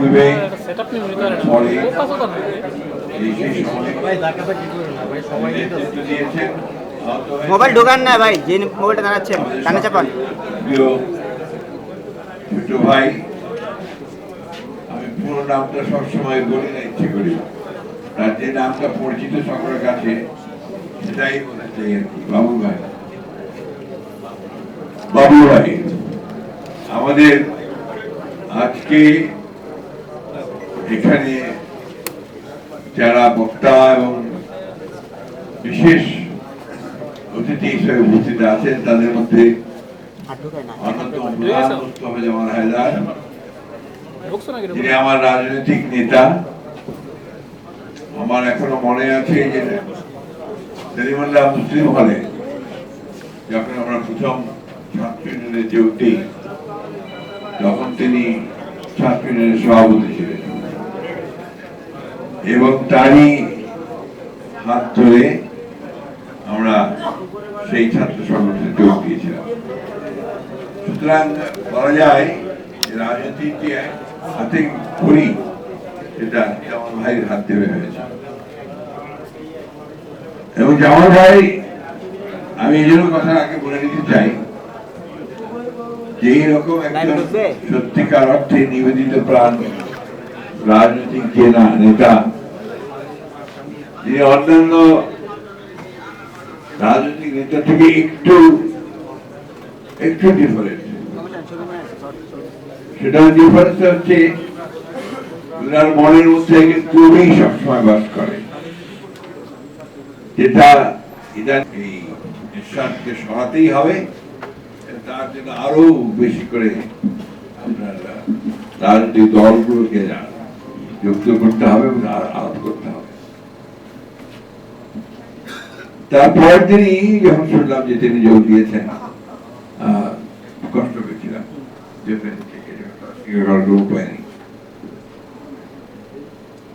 পূর্বে পরে হয়েছেন। মোবাইল ঢোকান না ভাই যে মোবাইলটা দাঁড়াচ্ছেন কানে চাপান। প্রিয় ছোট ভাই আমি পুরো নামটা সবসময় বলি না ইচ্ছে করি। তার যে নামটা পরিচিত সকলের কাছে সেটাই বলতে চাই আর কি। বাবু ভাই। বাবু ভাই আমাদের আজকে এখানে যারা বক্তা এবং বিশেষ অতিথি হিসেবে উপস্থিত আছেন, তাদের মধ্যে যিনি আমার রাজনৈতিক নেতা, আমার এখনও মনে আছে যে সেলিমুল্লাহ মুসলিম হলে যখন আমরা প্রথম ছাত্র ইউনিয়নে যে দিই, তখন তিনি ছাত্র ইউনিয়নের সভাপতি ছিলেন। এবং তারই হাত ধরে আমরা সেই ছাত্র সংগঠনে যোগ দিয়েছিলাম সুতরাং বলা যায় যে হাতে করি সেটা জামাল ভাইয়ের হাত ধরে হয়েছে এবং জামাল ভাই আমি এই জন্য কথা আগে বলে নিতে চাই যে এইরকম একজন? সত্যিকার অর্থে নিবেদিত প্রাণ রাজনৈতিক যে না নেতা যিনি অন্যান্য রাজনৈতিক নেতা থেকে একটু একটু ডিফারেন্ট সেটা ডিফারেন্স হচ্ছে, ওনার মনের মধ্যে তুমি সবসময় বাস করে। যেটা এই নিঃশ্বাসকে সরাতেই হবে তার জন্য আরও বেশি করে আপনার রাজনৈতিক দলগুলোকে যুক্ত করতে হবে এবং আলাপ করতে হবে। তারপরের দিনই যখন শুনলাম যে তিনি যোগ দিয়েছেন কষ্ট পেয়েছিলাম, যে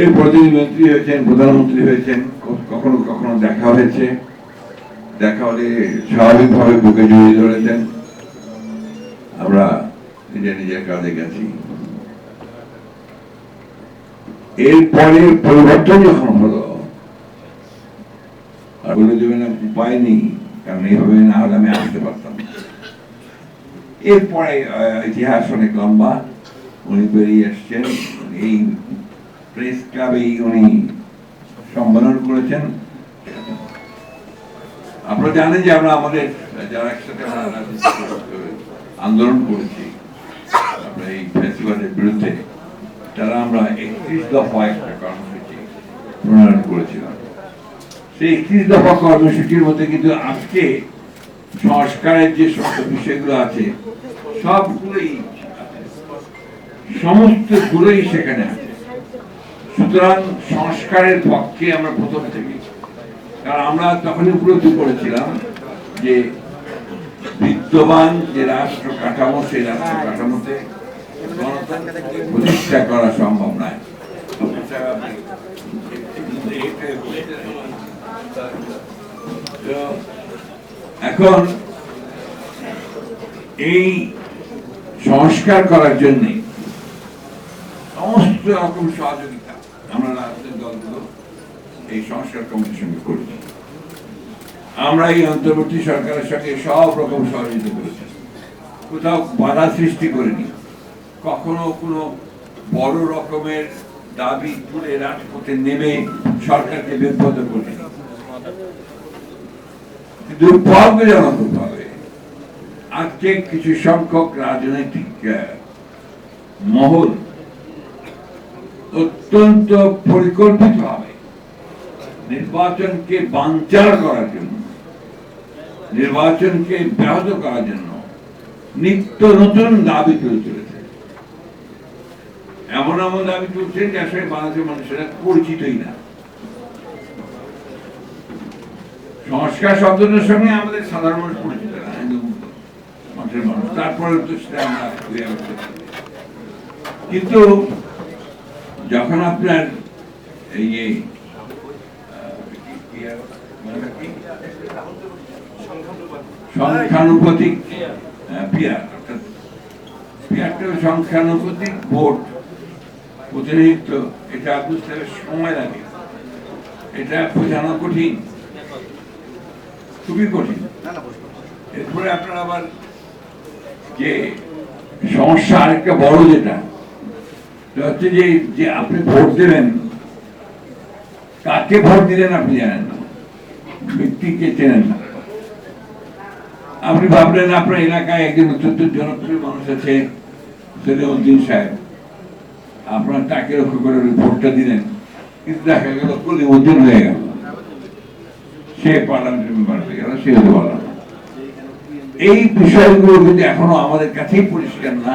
এই প্রতিমন্ত্রী হয়েছেন, প্রধানমন্ত্রী হয়েছেন কখনো কখনো দেখা হয়েছে। দেখা হলে স্বাভাবিকভাবে বুকে জড়িয়ে ধরেছেন। আমরা নিজের নিজের কাজে গেছি। এরপরে পরিবর্তন যখন হলো আর বলে দেবেন, উপায় নেই, কারণ এইভাবে না হলে আমি আসতে পারতাম এরপরে ইতিহাস অনেক লম্বা। উনি বেরিয়ে এসছেন। এই প্রেস ক্লাবেই উনি সম্মেলন করেছেন। আপনারা জানেন যে আমরা আমাদের, যারা একসাথে আন্দোলন করেছি, আমরা এই ফেস্টিভ্যালের বিরুদ্ধে, তারা আমরা একত্রিশ দফা একটা কর্মসূচি প্রণয়ন করেছিলাম। সেই একত্রিশ দফা কর্মসূচির মধ্যে কিন্তু আজকে সংস্কারের যে সমস্ত বিষয়গুলো আছে, সবগুলোই আছে। সমস্ত গুলোই সেখানে আছে সুতরাং সংস্কারের পক্ষে আমরা প্রথম থেকে কারণ আমরা তখনই উপলব্ধি করেছিলাম যে বিদ্যমান যে রাষ্ট্র কাঠামো, সেই রাষ্ট্র কাঠামোতে প্রতিষ্ঠা করা সম্ভব নয় এখন এই সংস্কার করার জন্য সমস্ত রকম সহযোগিতা আমরা রাজনৈতিক দলগুলো এই সংস্কার কমিটির সঙ্গে করেছি আমরা এই অন্তর্বর্তী সরকারের সঙ্গে সব রকম সহযোগিতা করেছি। কোথাও বাধা সৃষ্টি করিনি। কখনো কোনো বড় রকমের দাবি তুলে রাজপথে নেমে সরকারকে বিব্রত করিনি দুর্ভাগ্যজনক ভাবে আজকে কিছু সংখ্যক রাজনৈতিক মহল অত্যন্ত পরিকল্পিতভাবে নির্বাচনকে বাঞ্চার করার জন্য, নির্বাচনকে ব্যাহত করার জন্য নিত্য নতুন দাবি তুলে চলেছে। এমন এমন দাবি তুলছে যে আসলে বাংলাদেশের মানুষেরা পরিচিতই না। সংস্কার শব্দটার সঙ্গে আমাদের সাধারণ মানুষ পরিচিত মানুষের মানুষ তারপরে তো। কিন্তু যখন আপনার এই? সংখ্যানুপাতিক পিয়ার, অর্থাৎ ভোট প্রতিনিধিত্ব, এটা বুঝতে সময় লাগে এটা বোঝানো কঠিন খুবই কঠিন। এরপরে আপনার আবার যে সমস্যা আরেকটা বড় যেটা হচ্ছে যে যে আপনি ভোট দেবেন কাকে ভোট দিলেন আপনি জানেন না। ব্যক্তিকে চেনেন না। আপনি ভাবলেন আপনার এলাকায় একজন অত্যন্ত জনপ্রিয় মানুষ আছে সলিমুদ্দিন সাহেব। আপনার তাকে লক্ষ্য করে ভোটটা দিলেন। কিন্তু দেখা গেল কলিমুদ্দিন হয়ে গেল। সে পার্লামেন্টের মেম্বার হয়ে গেল সে হতে পারল না। এই বিষয়গুলো কিন্তু এখনও আমাদের কাছেই পরিষ্কার না,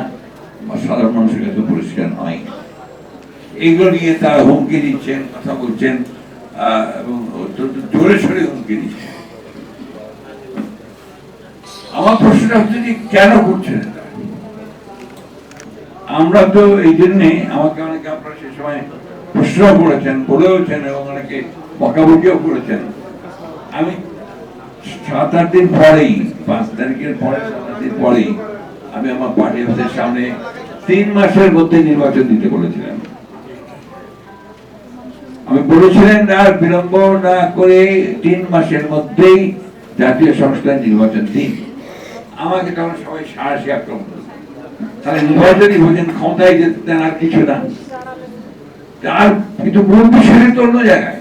বা সাধারণ মানুষের কাছে পরিষ্কার নয়। এগুলো নিয়ে তারা হুমকি দিচ্ছেন, কথা বলছেন এবং অত্যন্ত জোরে সরে হুমকি দিচ্ছেন। আমার প্রশ্নটা হচ্ছে যে কেন করছেন আমরা তো এই জন্যে আমাকে অনেকে আপনারা সে সময় প্রশ্ন করেছেন, বলেওছেন, এবং অনেকে বকাবকিও করেছেন। আমি সাত আট দিন পরেই, পাঁচ তারিখের পরে সাত আট দিন পরেই আমি আমার পার্টি অফিসের সামনে তিন মাসের মধ্যে নির্বাচন দিতে বলেছিলাম। আমি বলেছিলেন আর বিলম্ব না করে তিন মাসের মধ্যেই জাতীয় সংস্থার নির্বাচন দিন। আমাকে তখন সবাই সাহসী আক্রমণ। তাহলে নির্বাচনই বোঝেন ক্ষমতায় যেতে আর কিছু না। আর কিন্তু বিষয় তো অন্য জায়গায়।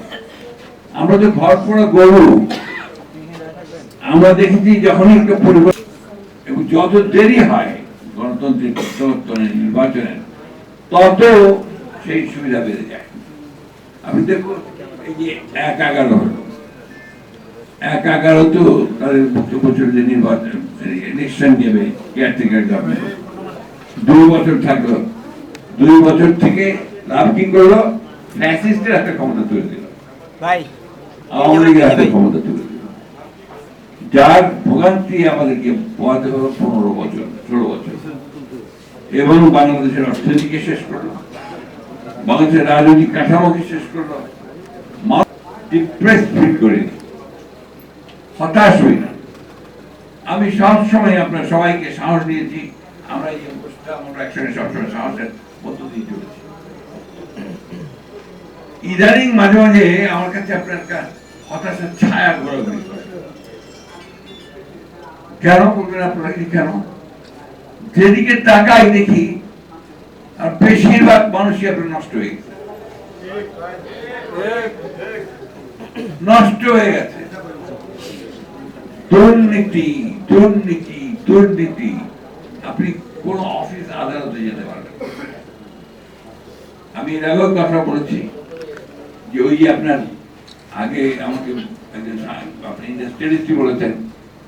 আমরা যে ঘর পড়া গরু, আমরা দেখেছি যখনই একটা পরিবর্তন এবং যত দেরি হয় গণতান্ত্রিক প্রত্যাবর্তনের নির্বাচনের, তত সেই সুবিধা বেড়ে যায়। আপনি দেখুন, এই যে এক এগারো এক এগারো তো তাদের ছিল যে নির্বাচন ইলেকশন দেবে কেয়ারটেকার গভর্নমেন্ট দুই বছর থাকল। দুই বছর থেকে লাভ কি করল? ফ্যাসিস্টের একটা ক্ষমতা তৈরি দিল ভাই যার ভোগান্তি আমাদেরকে পনেরো বছর, ষোলো বছর। এবং বাংলাদেশের অর্থনীতিকে শেষ করল। বাংলাদেশের রাজনৈতিক কাঠামোকে শেষ করল। ডিপ্রেস ফিল করি হতাশ হই না। আমি সব সময় আপনার সবাইকে সাহস দিয়েছি। আমরা এই অবস্থা আমরা একসঙ্গে সবসময় সাহসের মধ্য দিয়ে চলেছি। ইদানিং মাঝে মাঝে আমার কাছে আপনার একটা হতাশার ছায়া ঘোরাঘুরি করে। কেন বলবেন আপনারা কেন? যেদিকে তাকাই দেখি, আর বেশিরভাগ মানুষই আপনার নষ্ট হয়ে গেছে। নষ্ট হয়ে গেছে। দুর্নীতি দুর্নীতি দুর্নীতি। আপনি কোন অফিস আদালতে যেতে পারবেন। আমি এর আগেও কথা বলেছি। যে ওই আপনার আগে আমাকে আপনি স্ট্যাটিস্টিক বলেছেন,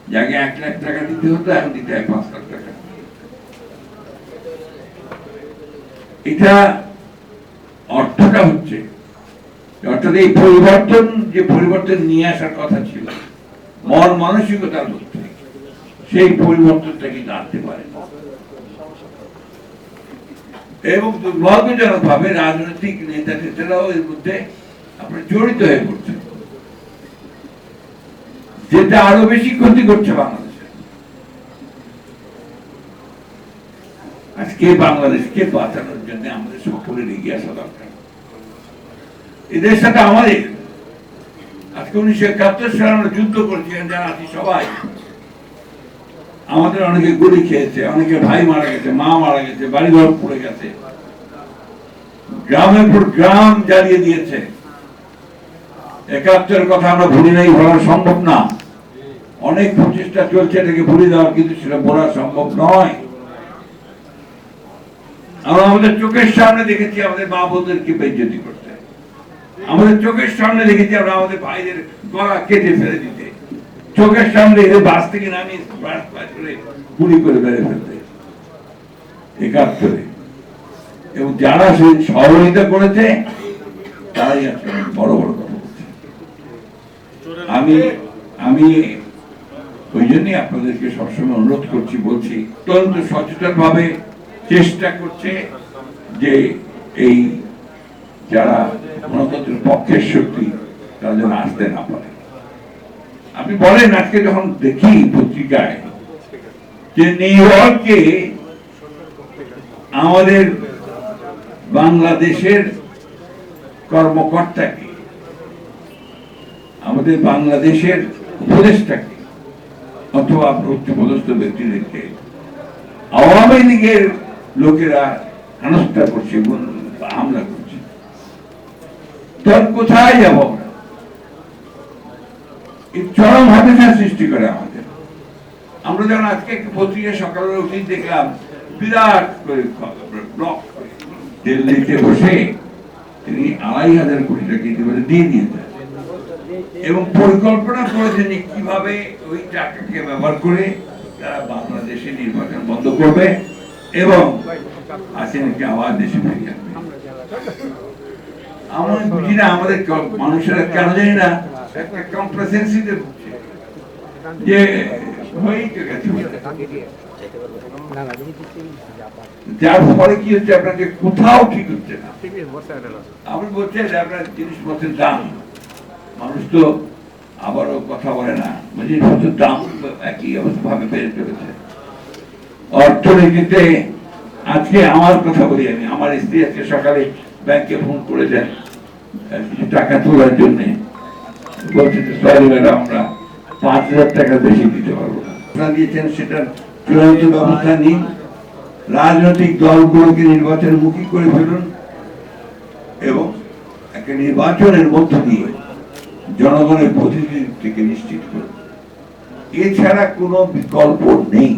যে আগে এক লাখ টাকা দিতে হতো, এখন দিতে হয় পাঁচ লাখ টাকা। এটা অর্থটা হচ্ছে, অর্থাৎ এই পরিবর্তন, যে পরিবর্তন নিয়ে আসার কথা ছিল, মন মানসিকতার মধ্যে সেই পরিবর্তনটা কিন্তু আনতে পারে এবং দুর্ভাগ্যজনক ভাবে রাজনৈতিক নেতা নেতারাও এর মধ্যে জড়িত হয়ে আরও বেশি ক্ষতি করছে আজকে বাংলাদেশকে বাঁচানোর জন্য আমাদের সকলের এগিয়ে আসা দরকার। এদের সাথে আমাদের, আজকে উনিশশো একাত্তর আমরা যুদ্ধ যারা আছি সবাই। আমাদের অনেকে গুলি খেয়েছে, অনেকে ভাই মারা গেছে, মা মারা গেছে, বাড়িঘর পড়ে গেছে। গ্রামের পর গ্রাম জ্বালিয়ে দিয়েছে। একাত্তরের কথা আমরা ভুলি নাই, বলা সম্ভব না। অনেক প্রচেষ্টা চলছে এটাকে ভুলে দেওয়া কিন্তু সেটা বলা সম্ভব নয়। আমরা আমাদের চোখের সামনে দেখেছি আমাদের মা বোনদেরকে বেজ্জতি করতে। আমাদের চোখের সামনে দেখেছি আমরা আমাদের ভাইদের গলা কেটে ফেলে দিতে। চোখের সামনে এদের বাস থেকে নামিয়ে গুলি করে বেড়ে ফেলতে। একাত্তরে। এবং যারা সেই সহযোগিতা করেছে, তারাই অনেক বড় বড় কথা। আমি আমি ওই জন্যই আপনাদেরকে সবসময় অনুরোধ করছি, বলছি অত্যন্ত সচেতন ভাবে চেষ্টা করছে যে এই যারা গণতন্ত্রের পক্ষের শক্তি, তারা যেন আসতে না পারে। আপনি বলেন, আজকে যখন দেখি পত্রিকায় যে নিউ ইয়র্কে আমাদের বাংলাদেশের কর্মকর্তাকে আমাদের বাংলাদেশের উপদেষ্টাকে অথবা উচ্চপদস্থ ব্যক্তিদেরকে আওয়ামী লীগের লোকেরা হেনস্থা করছে হামলা করছে। তখন কোথায় যাব চরম হতাশা সৃষ্টি করে আমাদের। আমরা যখন আজকে একটা পত্রিকা সকালে উঠে দেখলাম, বিরাট করে ব্লক করে। দিল্লিতে বসে তিনি আড়াই হাজার কোটি টাকা ইতিমধ্যে দিয়ে দিয়েছেন এবং পরিকল্পনা করেছেন কীভাবে ওই টাকাকে ব্যবহার করে তারা বাংলাদেশে নির্বাচন বন্ধ করবে এবং হাসিনাকে আবার দেশে ফিরিয়ে আনবে। আমরা বুঝি না আমাদের মানুষেরা কেন জানি না, একটা কমপ্লেসেন্সিতে ভুগছে। যে হয়েই তো গেছে। যার ফলে কি হচ্ছে আপনাকে কোথাও ঠিক হচ্ছে না। আপনি বলছেন আপনার জিনিসপত্রের দাম মানুষ তো আবারও কথা বলে না। জিনিসপত্রের দাম একই অবস্থা ভাবে বেড়ে চলেছে। অর্থনীতিতে আজকে আমার কথা বলি আমি। আমার স্ত্রী আজকে সকালে ব্যাংকে ফোন করেছেন আহ, কিছু টাকা তোলার জন্য। বলছে যে সরি ম্যাডাম আমরা পাঁচ হাজার টাকা বেশি দিতে পারব না। দিয়েছেন সেটার চূড়ান্ত ব্যবস্থা নিন। রাজনৈতিক দলগুলোকে নির্বাচন মুখী করে ফেলুন এবং একটা নির্বাচনের মধ্য দিয়ে জনগণের প্রতিনিধিত্বকে নিশ্চিত করে। এছাড়া কোনো বিকল্প নেই।